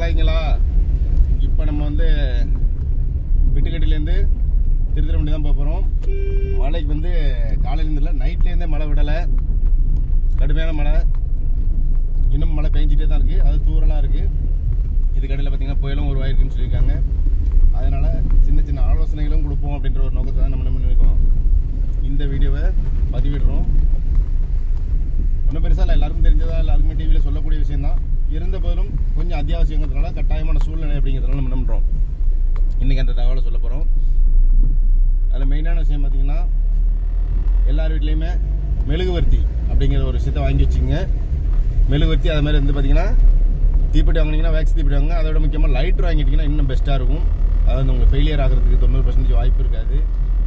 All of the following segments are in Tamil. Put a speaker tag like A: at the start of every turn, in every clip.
A: நல்லா இப்போ நம்ம வந்து விட்டுக்கட்டிலேருந்து திருத்திரம்பட்டி தான் போகிறோம் மழைக்கு வந்து காலையிலேருந்து இல்லை நைட்லேருந்தே மழை விடலை. கடுமையான மழை. இன்னும் மழை பெஞ்சிட்டே தான் இருக்குது அது தூரலாக இருக்குது இதுக்கடையில் பார்த்தீங்கன்னா புயலும் உருவாயிருக்குன்னு சொல்லியிருக்காங்க. அதனால் சின்ன சின்ன ஆலோசனைகளும் கொடுப்போம் அப்படின்ற ஒரு நோக்கத்தை தான் நம்ம என்ன பண்ணியிருக்கோம் இந்த வீடியோவை பதிவிடுறோம். ஒன்றும் பெருசாக இல்லை. எல்லாருக்கும் தெரிஞ்சதா எல்லாருக்குமே டிவியில் சொல்லக்கூடிய விஷயம் தான் இருந்த போதிலும் கொஞ்சம் அத்தியாவசியங்கிறதுனால கட்டாயமான சூழ்நிலை அப்படிங்கிறதுனால நம்ம நம்புகிறோம் இன்றைக்கி அந்த தகவலை சொல்ல போகிறோம் அதில் மெயினான விஷயம் பார்த்தீங்கன்னா எல்லார் வீட்லேயுமே மெழுகுவர்த்தி அப்படிங்கிற ஒரு விஷயத்தை வாங்கி வச்சுங்க மெழுகுவர்த்தி அது மாதிரி வந்து பார்த்தீங்கன்னா தீப்பெட்டி வாங்கினீங்கன்னா வேக்ஸ் தீப்பெட்டி வாங்க அதோட முக்கியமாக லைட்ரு வாங்கிட்டீங்கன்னா இன்னும் பெஸ்ட்டாக இருக்கும். அது வந்து உங்களுக்கு ஃபெயிலியர் ஆகிறதுக்கு தொண்ணூறு பர்சன்டேஜ் வாய்ப்பு இருக்காது.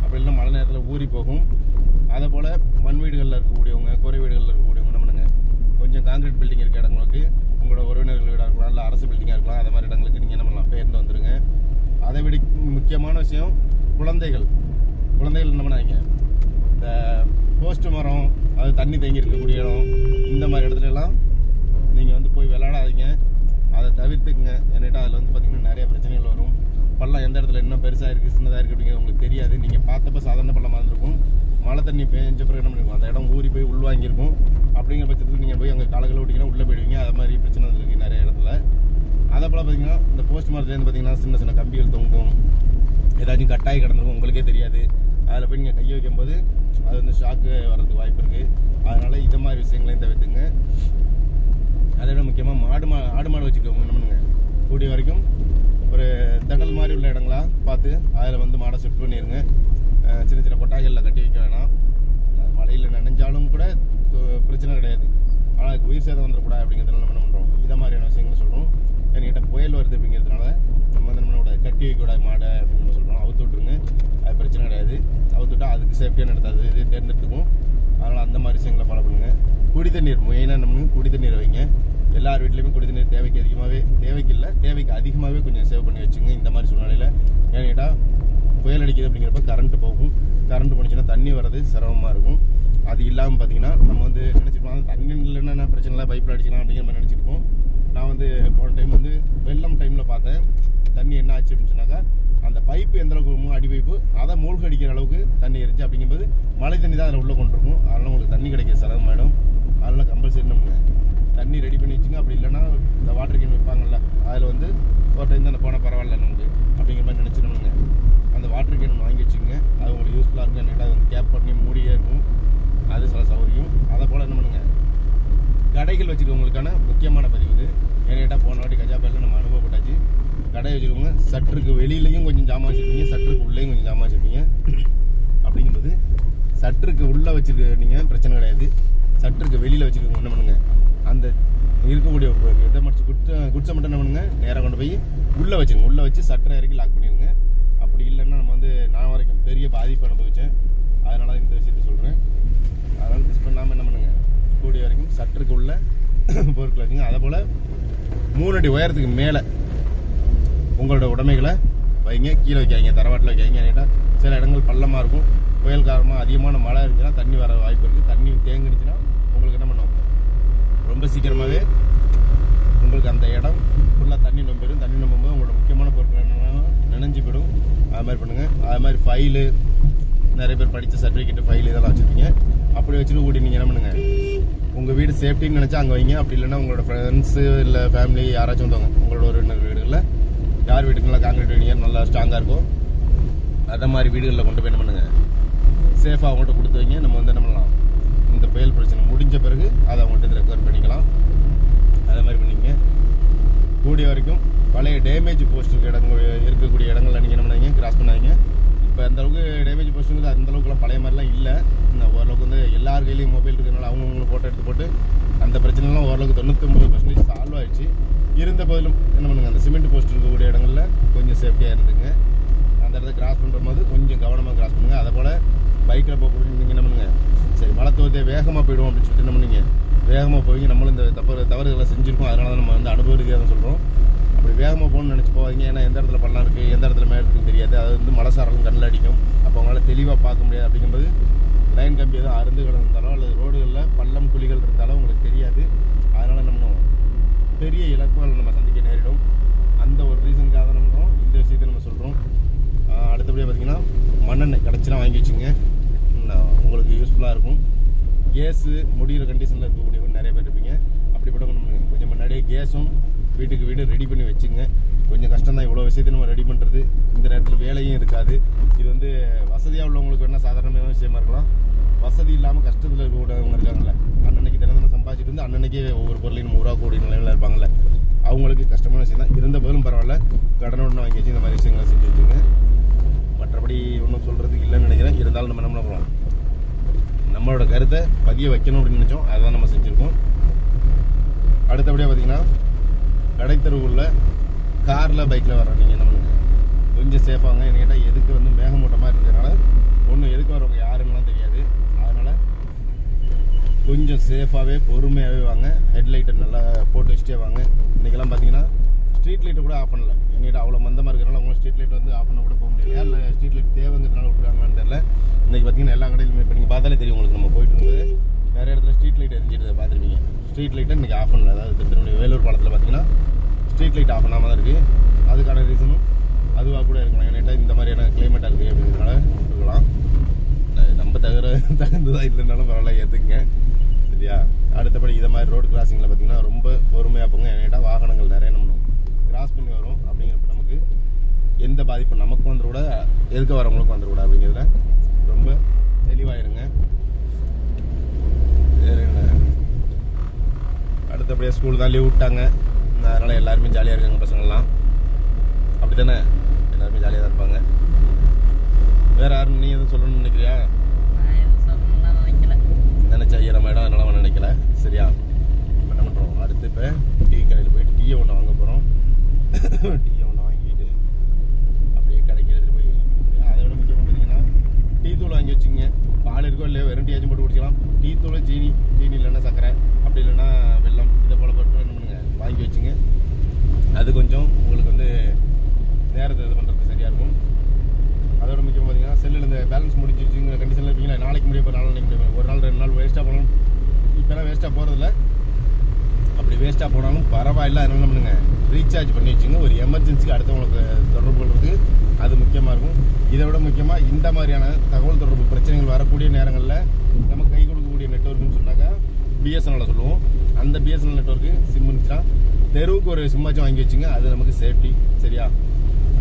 A: அப்படி இல்லைன்னா மழை நேரத்தில் ஊறி போகும். அதே போல் மண் வீடுகளில் இருக்கக்கூடியவங்க குறை வீடுகளில் இருக்கக்கூடியவங்க என்ன பண்ணுங்க? கொஞ்சம் காங்கிரீட் பில்டிங் இருக்க இடங்களுக்கு உங்களோட உறவினர்கள் வீடாக இருக்கலாம் இல்லை அரசு பில்டிங்காக இருக்கலாம் அது மாதிரி இடங்களுக்கு நீங்கள் என்ன பண்ணலாம்? பெயர்ந்து வந்துடுங்க அதை விட முக்கியமான விஷயம் குழந்தைகள். குழந்தைகள் என்ன பண்ணாங்க இந்த போஸ்ட் மரம் அது தண்ணி தேங்கி இருக்கக்கூடிய இடம் இந்த மாதிரி இடத்துலலாம் நீங்கள் வந்து போய் விளையாடாதீங்க. அதை தவிர்த்துக்குங்க. ஏன்னாட்டா அதில் வந்து பார்த்தீங்கன்னா நிறைய பிரச்சனைகள் வரும். பள்ளம் எந்த இடத்துல இன்னும் பெருசாக இருக்குது சின்னதாக இருக்குது அப்படிங்கிறது உங்களுக்கு தெரியாது. நீங்கள் பார்த்தப்ப சாதாரண பள்ளமாக இருந்திருக்கும். மழை தண்ணி பெஞ்ச பிறகு என்ன பண்ணிருக்கும்? அந்த இடம் ஊறி போய் உள்வாங்கியிருக்கும். அப்படிங்கிற பட்சத்தில் நீங்கள் போய் அங்கே காலங்கள் ஓட்டிங்கன்னா உள்ளே போயிடுவீங்க. அது மாதிரி பிரச்சனை இருக்குது நிறைய இடத்துல. அதை போல் பார்த்தீங்கன்னா இந்த போஸ்ட் மார்க்லேருந்து பார்த்தீங்கன்னா சின்ன சின்ன கம்பிகள் தொங்கும். ஏதாச்சும் கட்டாயி கிடந்திருக்கும் உங்களுக்கே தெரியாது. அதில் போய் நீங்கள் கையை வைக்கும்போது அது வந்து ஷாக்கு வர்றதுக்கு வாய்ப்பு இருக்குது அதனால் இது மாதிரி விஷயங்களையும் தவிர்த்துங்க. அதை விட முக்கியமாக மாடு மா ஆடு மாடு வச்சுக்கோங்க என்ன பண்ணுங்க? கூடிய வரைக்கும் ஒரு தடல் மாதிரி உள்ள இடங்களா பார்த்து அதில் வந்து மாடை ஷிஃப்ட் பண்ணிடுங்க சின்ன சின்ன கொட்டாய்களில் கட்டி வைக்க வேணாம் அது மழையில் நனைஞ்சாலும் கூட து- பிரச்சனை கிடையாது. ஆனால் அதுக்கு உயிர் சேதம் வந்துடக்கூடாது அப்படிங்கிறதுனால நம்ம என்ன பண்ணுறோம் இதை மாதிரியான விஷயங்களை சொல்கிறோம் என்கிட்ட புயல் வருது அப்படிங்கிறதுனால நம்ம வந்து நம்ம பண்ணக்கூடாது கட்டி வைக்கக்கூடாது மாடை அப்படின்னு நம்ம சொல்கிறோம் அவுத்து விட்ருங்க அது பிரச்சனை கிடையாது. அவுத்து விட்டால் அதுக்கு சேஃப்டியான நடத்தாது அது இது தேர்ந்தெடுத்துக்கும் அதனால் அந்த மாதிரி விஷயங்களை ஃபாலோ பண்ணுங்கள் குடி தண்ணீர் மெயினாக நம்ம குடி தண்ணீர் வைங்க. எல்லார் வீட்லேயுமே குடி தண்ணீர் தேவைக்கு அதிகமாகவே தேவைக்கு இல்லை தேவைக்கு அதிகமாகவே கொஞ்சம் சேவ் பண்ணி வச்சுங்க. இந்த மாதிரி சூழ்நிலையில் ஏன்னு கேட்டால் புயல் அடிக்குது அப்படிங்கிறப்ப கரண்ட்டு போகும். கரண்ட் போனுச்சுன்னா தண்ணி வர்றது சிரமமாக இருக்கும். அது இல்லாமல் பார்த்தீங்கன்னா நம்ம வந்து நினச்சிருப்போம் தண்ணி இல்லைன்னா என்ன பிரச்சனை இல்லை பைப்பில் அடிச்சிக்கலாம் அப்படிங்கிற மாதிரி நினச்சிருப்போம். நான் வந்து போன டைம் வந்து வெள்ளம் டைமில் பார்த்தேன். தண்ணி என்ன ஆச்சு அப்படின்னு சொன்னாக்கா அந்த பைப்பு எந்த அளவுக்கு அடி பைப்பு அதை மூழ்க அடிக்கிற அளவுக்கு தண்ணி இருந்துச்சு. அப்படிங்கும்போது மழை தண்ணி தான் அதில் உள்ளே கொண்டு இருக்கும் அதனால் உங்களுக்கு தண்ணி கிடைக்க சிரமம் மேடம் கம்பல்சரி நம்ம தண்ணி ரெடி பண்ணி வச்சுங்க அப்படி இல்லைன்னா இந்த வாட்டர் கேன் வைப்பாங்கல்ல அதில் வந்து ஒரு டைம் தானே போனால் பரவாயில்ல நமக்கு அப்படிங்கிற மாதிரி நினச்சி நம்மளுங்க அந்த வாட்டர் கேன் ஒன்று வாங்கி வச்சுக்கோங்க அது உங்களுக்கு யூஸ்ஃபுல்லாக இருக்கும் என்னட்டா அது வந்து கேப் பண்ணி மூடியே இருக்கும் அது சில சௌகரியம் அதை போல் என்ன பண்ணுங்க கடைகள் வச்சுருக்கவங்களுக்கான முக்கியமான பதிவு இது. ஏன்னு கேட்டால் போன வாட்டி கஜா புயல்ல நம்ம அனுபவப்பட்டாச்சு. கடை வச்சுருக்கவங்க சற்றுக்கு வெளியிலையும் கொஞ்சம் ஜாமான் வச்சுருப்பீங்க சற்றுக்கு உள்ளேயும் கொஞ்சம் ஜாமான் வச்சுருப்பீங்க. அப்படிங்கும்போது சற்றுக்கு உள்ளே வச்சுருக்க நீங்கள் பிரச்சனை கிடையாது. சற்றுக்கு வெளியில் வச்சுருக்கவங்க என்ன பண்ணுங்கள் அந்த இருக்கக்கூடிய இதை மட்டும் குச்ச குச்சை மட்டும் என்ன பண்ணுங்க? நேராக கொண்டு போய் உள்ளே வச்சுருங்க. உள்ளே வச்சு சட்டரை இறக்கி லாக் பண்ணிடுங்க. அப்படி இல்லைன்னா நம்ம வந்து நான் வரைக்கும் பெரிய பாதிப்பு அனுபவித்தேன் அதனால இந்த விஷயத்த சொல்கிறேன் அதனால் மிஸ் பண்ணாமல் என்ன பண்ணுங்கள் கூடிய வரைக்கும் சற்றுக்குள்ள பொருட்கள் வச்சுங்க. அதே போல் மூணு அடி உயரத்துக்கு மேலே உங்களோட உடைமைகளை வைங்க. கீழே வைக்காதீங்க தரவாட்டில் வைக்காதீங்க. ஏன்னா சில இடங்கள் பள்ளமாக இருக்கும். புயல் காரணமாக அதிகமான மழை இருந்துச்சுன்னா தண்ணி வர வாய்ப்பு இருக்குது தண்ணி தேங்கிடுச்சுன்னா உங்களுக்கு என்ன பண்ணும் ரொம்ப சீக்கிரமாகவே உங்களுக்கு அந்த இடம் ஃபுல்லாக தண்ணி நம்பிடும். தண்ணி நம்பும்போது உங்களோட முக்கியமான பொருட்கள் என்னென்னா நினைஞ்சு போயிடும். அது மாதிரி பண்ணுங்கள் அது மாதிரி ஃபைலு நிறைய பேர் படித்த சர்டிஃபிகேட்டு ஃபைல் இதெல்லாம் வச்சுருப்பீங்க. அப்படி வச்சுட்டு கூட்டி நீங்கள் என்ன பண்ணுங்கள் உங்கள் வீடு சேஃப்டின்னு நினச்சா அங்கே வைங்க. அப்படி இல்லைன்னா உங்களோட ஃப்ரெண்ட்ஸு இல்லை ஃபேமிலி யாராச்சும் வந்தவங்க உங்களோட ஒரு வீடுகளில். யார் வீட்டுக்கு நல்லா காங்கிரீட் வீடுங்க நல்லா ஸ்ட்ராங்காக இருக்கும் அந்த மாதிரி வீடுகளில் கொண்டு போய் என்ன பண்ணுங்கள் சேஃபாக அவங்கள்ட்ட கொடுத்து வைங்க. நம்ம வந்து என்ன பண்ணலாம்? இந்த புயல் பிரச்சனை முடிஞ்ச பிறகு அதை அவங்கள்ட்ட ரெக்கவர் பண்ணிக்கலாம். அதே மாதிரி பண்ணிங்க கூடிய வரைக்கும் பழைய டேமேஜ் போஸ்ட் இடங்கள் இருக்கக்கூடிய இடங்கள்ல நீங்கள் என்ன பண்ணாதீங்க? கிராஸ் பண்ணாதீங்க. இப்போ அந்தளவுக்கு டேமேஜ் போஸ்ட்டுங்கிறது அந்தளவுக்குலாம் பழைய மாதிரிலாம் இல்லை. இந்த ஓரளவுக்கு வந்து எல்லார் கையிலையும் மொபைல் இருக்கிறனால அவங்கவுங்க ஃபோட்டோ எடுத்து போட்டு அந்த பிரச்சனைலாம் ஓரளவுக்கு தொண்ணூத்தொம்பது பர்சன்டேஜ் சால்வ் ஆயிடுச்சு. இருந்த போதிலும் என்ன பண்ணுங்க அந்த சிமெண்ட் போஸ்ட் இருக்கக்கூடிய இடங்கள்ல கொஞ்சம் சேஃப்டியாக இருந்துங்க. அந்த இடத்த கிராஸ் பண்ணும்போது கொஞ்சம் கவனமாக கிராஸ் பண்ணுங்கள் அதை போல் பைக்கில் போகக்கூடிய நீங்கள் என்ன பண்ணுங்கள் சரி மழை தோதே வேகமாக போயிடுவோம் அப்படின்னு சொல்லிட்டு என்ன பண்ணுங்க வேகமாக போய் நம்மளும் இந்த தப்பு தவறுகளை செஞ்சுருக்கோம். அதனால தான் நம்ம வந்து அனுபவிக்கிறதா சொல்கிறோம் அப்படி வேகமாக போகணும்னு நினச்சி போவாதீங்க ஏன்னா எந்த இடத்துல பண்ணலாம் இருக்குது வந்து மழை சாரலும் கண்ணில் அடிக்கும். அப்போ அவங்களால தெளிவாக பார்க்க முடியாது. அப்படிங்கும்போது லைன் கம்பி எதுவும் அறுந்து கிடந்தாலோ அல்லது ரோடுகளில் பள்ளம் குழிகள் இருந்தாலும் உங்களுக்கு தெரியாது. அதனால் என்ன பண்ணுவோம் பெரிய இலக்குகள் நம்ம சந்திக்க நேரிடும். அந்த ஒரு ரீசனுக்காக நம்ம இந்த விஷயத்தை நம்ம சொல்கிறோம் அடுத்தபடியாக பார்த்தீங்கன்னா மண்ணெண்ணெய் கிடச்சினா வாங்கி வச்சுங்க உங்களுக்கு யூஸ்ஃபுல்லாக இருக்கும். கேஸு முடிகிற கண்டிஷனில் இருக்கக்கூடிய நிறைய பேர் இருப்பீங்க. அப்படிப்பட்டவங்க நம்ம கொஞ்சம் முன்னாடியே கேஸும் வீட்டுக்கு வீடு ரெடி பண்ணி வச்சுங்க கொஞ்சம் கஷ்டம் தான் இவ்வளோ விஷயத்தை நம்ம ரெடி பண்ணுறது இந்த நேரத்தில் வேலையும் இருக்காது. இது வந்து வசதியாக உள்ளவங்களுக்கு வேணால் சாதாரணமான விஷயமா இருக்கலாம். வசதி இல்லாமல் கஷ்டத்தில் இருக்கக்கூடியவங்க இருக்காங்கல்ல. அன்னன்னைக்கு தினம் தினம் சம்பாதிச்சிட்டு இருந்து அன்னன்னைக்கு ஒவ்வொரு பொருளையும் நம்ம உருவாக்கக்கூடிய நிலையில் இருப்பாங்கல்ல. அவங்களுக்கு கஷ்டமான விஷயம் தான். இருந்த போதும் பரவாயில்ல. கடனோட வாங்கி வச்சு இந்த மாதிரி விஷயங்களை செஞ்சு வச்சுங்க மற்றபடி ஒன்றும் சொல்கிறதுக்கு இல்லைன்னு நினைக்கிறேன். இருந்தாலும் நம்ம என்ன பண்ண நம்மளோட கருத்தை பதிய வைக்கணும் அப்படின்னு நினச்சோம். அதான் நம்ம செஞ்சுருக்கோம். அடுத்தபடியாக பார்த்தீங்கன்னா கடைத்தருவுள்ள காரில் பைக்கில் வர்ற நீங்கள் என்ன பண்ணுங்க கொஞ்சம் சேஃபாங்க என்ன கேட்டால் எதுக்கு வந்து மேகமூட்டமாக இருக்கிறதுனால ஒன்றும் எதுக்கு வரவங்க யாருன்னெலாம் தெரியாது. அதனால் கொஞ்சம் சேஃபாகவே பொறுமையாகவே வாங்க. ஹெட்லைட்டை நல்லா போட்டு வச்சுட்டே வாங்க. இன்றைக்கெல்லாம் பார்த்தீங்கன்னா ஸ்ட்ரீட் லைட்டை கூட ஆஃப் பண்ணல. எங்கிட்ட அவ்வளோ மந்தமாக இருக்கிறனால அவங்க ஸ்ட்ரீட் லைட் வந்து ஆஃப் பண்ண கூட போக முடியல. இல்லை ஸ்ட்ரீட் லைட் தேவைங்கிறதுனால விட்டுருக்காங்களான்னு தெரியல. இன்றைக்கி பார்த்தீங்கன்னா எல்லா கடையிலுமே இப்போ நீங்கள் பார்த்தாலே தெரியும் உங்களுக்கு. நம்ம போயிட்டு இருந்தது நிறைய இடத்துல ஸ்ட்ரீட் லைட் எரிஞ்சிட்டு பார்த்துருப்பீங்க. ஸ்ட்ரீட் லைட்டை இன்றைக்கி ஆஃப் பண்ணல. அதாவது திருநெல்வேலி வேலூர் பாலத்தில் பார்த்தீங்கன்னா ஸ்ட்ரீட் லைட் ஆஃப் பண்ணாமல் தான் இருக்குது அதுக்கான ரீசனும் அதுவாக கூட இருக்கலாம் ஏன்னா இந்த மாதிரியான கிளைமேட்டாக இருக்குது அப்படிங்கிறதுனால இருக்கலாம். நம்ம தகுற தகுந்ததாக இல்லைனாலும் பரவாயில்ல ஏற்றுக்குங்க சரியா? அடுத்தபடி இதை மாதிரி ரோடு கிராசிங்கில் பார்த்தீங்கன்னா ரொம்ப பொறுமையாக போங்க. ஏன்னா வாகனங்கள் நிறைய நம்ம கிராஸ் பண்ணி வரும். அப்படிங்கிறப்ப நமக்கு எந்த பாதிப்பும் நமக்கும் வந்துடக்கூட எதுக்க வரவங்களுக்கும் வந்துடக்கூடாது அப்படிங்கிறதுல ரொம்ப தெளிவாயிருங்க. வேறு என்ன? அடுத்தபடியாக ஸ்கூல் தான் லீவ் விட்டாங்க. அதனால் எல்லாருமே ஜாலியாக இருக்காங்க பசங்கள்லாம். அப்படி தானே எல்லாருமே ஜாலியாக தான் இருப்பாங்க. வேற யாரும் நீ எதுவும் சொல்லணும்னு நினைக்கிறியா? நினச்ச ஈரமா இடம் அதனால நினைக்கல. சரியா? இப்ப என்ன பண்ணுறோம் அடுத்து இப்போ டீ கடையில் போயிட்டு டீயை ஒன்று வாங்க போகிறோம் டீயை ஒன்று வாங்கிட்டு அப்படியே கடைக்கு எடுத்துகிட்டு போய் அதை விட முக்கியமாக பார்த்தீங்கன்னா டீ தூள் வாங்கி வச்சுங்க பால் இருக்கோ இல்லையோ வெறும் டீயாச்சும் போட்டு குடிக்கலாம் டீ தூள் ஜீனி ஜீனி இல்லைன்னா சர்க்கரை அப்படி இல்லைன்னா வெல்லம் இதை போல போட்டு என்ன பண்ணுங்க வாங்கி வச்சுங்க அது கொஞ்சம் உங்களுக்கு வந்து நேரத்தை இது பண்ணுறதுக்கு சரியாக இருக்கும். அதோட முக்கியம் பார்த்தீங்கன்னா செல்லில் இந்த பேலன்ஸ் முடிஞ்சிருச்சுங்கிற கண்டிஷனில் இருப்பீங்களா நாளைக்கு முடிய போகிற நாளைக்கு முடிய போகிற ஒரு நாள் ரெண்டு நாள் வேஸ்ட்டாக போகணும். இப்போலாம் வேஸ்ட்டாக போகிறதில்ல அப்படி வேஸ்ட்டாக போனாலும் பரவாயில்ல. அதனால என்ன பண்ணுங்க? ரீசார்ஜ் பண்ணி வச்சுங்க. ஒரு எமர்ஜென்சிக்கு அடுத்தவங்களுக்கு தொடர்பு கொள்வது அது முக்கியமாக இருக்கும். இதை விட முக்கியமாக இந்த மாதிரியான தகவல் தொடர்பு பிரச்சனைகள் வரக்கூடிய நேரங்களில் நம்ம கை கொடுக்கக்கூடிய நெட்ஒர்க்னு சொன்னாக்கா பிஎஸ்என்எல்ல சொல்லுவோம். அந்த பிஎஸ்என்எல் நெட்ஒர்க்கு சிம் இருந்துச்சுன்னா தெருவுக்கு ஒரு சிம்மாச்சும் வாங்கி வச்சுங்க. அது நமக்கு சேஃப்டி சரியா?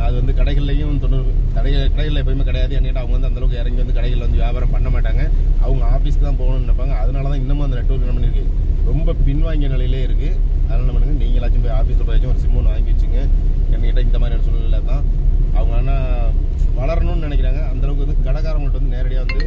A: அது வந்து கடைகள்லையும் தொண்ணூறு கடை கடைகளில் எப்பயுமே கிடையாது. என்னிட்ட அவங்க வந்து அந்தளவுக்கு இறங்கி வந்து கடைகளில் வந்து வியாபாரம் பண்ண மாட்டாங்க. அவங்க ஆஃபீஸ்க்கு தான் போகணும்னு நினைப்பாங்க. அதனால தான் இன்னமும் அந்த நெட்ஒர்க் என்ன பண்ணியிருக்கு ரொம்ப பின்வாங்கிய நிலையிலே இருக்குது அதனால் என்ன பண்ணுங்க? நீங்களாச்சும் போய் ஆஃபீஸில் போயாச்சும் ஒரு சிம் ஒன்று வாங்கி வச்சுங்க. என்கிட்ட இந்த மாதிரியான சூழ்நிலை தான். அவங்க ஆனால் வளரணும்னு நினைக்கிறாங்க. அந்தளவுக்கு வந்து கடைக்காரங்கள்ட்ட வந்து நேரடியாக வந்து